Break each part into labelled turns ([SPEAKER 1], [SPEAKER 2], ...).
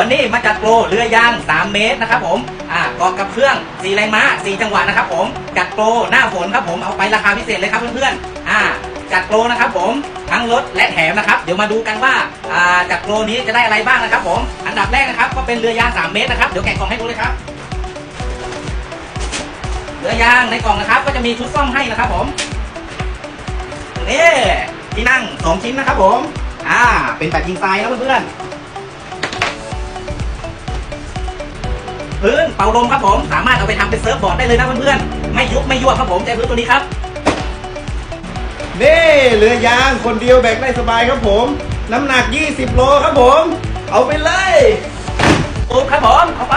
[SPEAKER 1] วันนี้มาจัดโปรเรือยาง 3 เมตรนะครับผมอ่ากอกกับเครื่อง4แรงม้า4จังหวะนะครับผมจัดโปรหน้าฝนครับผมเอาไปราคาพิเศษเลยครับเพื่อนๆอ่าจัดโปรนะครับผมทั้งลดและแถมนะครับ เดี๋ยวมาดูกันว่าอ่าจัดโปรนี้จะได้อะไรบ้างนะครับผมอันดับแรกนะครับก็เป็นเรือยาง 3 เมตรนะครับเดี๋ยวแกะกล่องให้ดูเลยครับเรือยางในกล่องนะครับ ก็จะมีชุดซ่อมให้นะครับผมนี่ที่นั่งสองชิ้นนะครับผม อ่า เป็นแบบยิงทรายนะเพื่อนๆ พื้นเป่าลมครับผม สามารถเอาไปทำเป็นเซิร์ฟบอร์ดได้เลยนะเพื่อนๆ ไม่ยุบไม่ยั่วครับผมใจพื้นตัวนี้ครับ
[SPEAKER 2] นี่เรือยางคนเดียวแบกได้สบายครับผม น้ำหนัก 20 โลครับผม เอาไปเลย
[SPEAKER 1] ตูดครับผมเข้าไป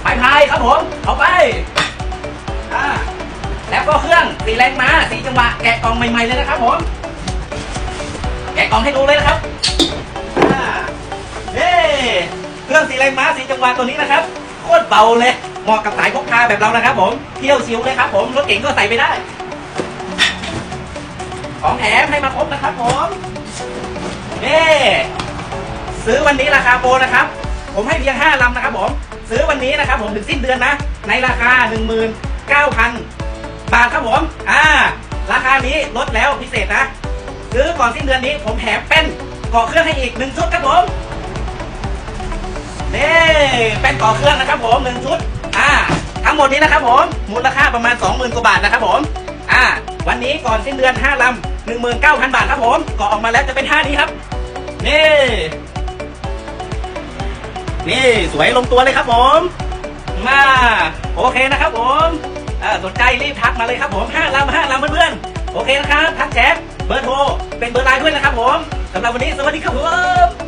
[SPEAKER 1] ไม้พายครับผมเข้าไปอ่าแล้วก็เครื่องสีแรงม้าสีจังหวะแกะกล่องใหม่ๆเลยนะครับผม แกะกล่องให้ดูเลยนะครับอ่าเฮ้ เครื่องสีแรงม้าสีจังหวะตัวนี้นะครับโคตรเบาเลยเหมาะกับสายพกพาแบบเรานะครับ ผมเที่ยวชิวเลยครับ ผมรถเก๋งก็ใส่ไปได้ ของแถมให้มาครบนะครับผมเน่ซื้อวันนี้ราคาโปรนะครับ ผมให้เพียง 5ลำนะครับผมซื้อวันนี้นะครับ ผมถึงสิ้นเดือนนะ ในราคา 19,000 บาทครับผมอ่า ราคานี้ลดแล้วพิเศษนะซื้อก่อนสิ้นเดือนนี้ผมแถมเป็นกาะเครื่องให้อีกหนึ่งชุดครับผม นต่อเครื่องนะครับผมหนึ่งชุดอ่าทั้งหมดนี้นะครับผมมูลค่าประมาณ 20,000กว่าบาทนะครับผมอ่าวันนี้ก่อนสิ้นเดือน 5ลำ19,000 บาทครับผมก่อออกมาแล้วจะเป็นท่านี้ครับ นี่นี่สวยลงตัวเลยครับผมมาโอเคนะครับผมสนใจรีบทักมาเลยครับผม5ลำ5ลำเพื่อนๆโอเคนะครับทักแชทเบอร์โทรเป็นเบอร์ไลน์ด้วยนะครับผมสำหรับวันนี้สวัสดีครับผม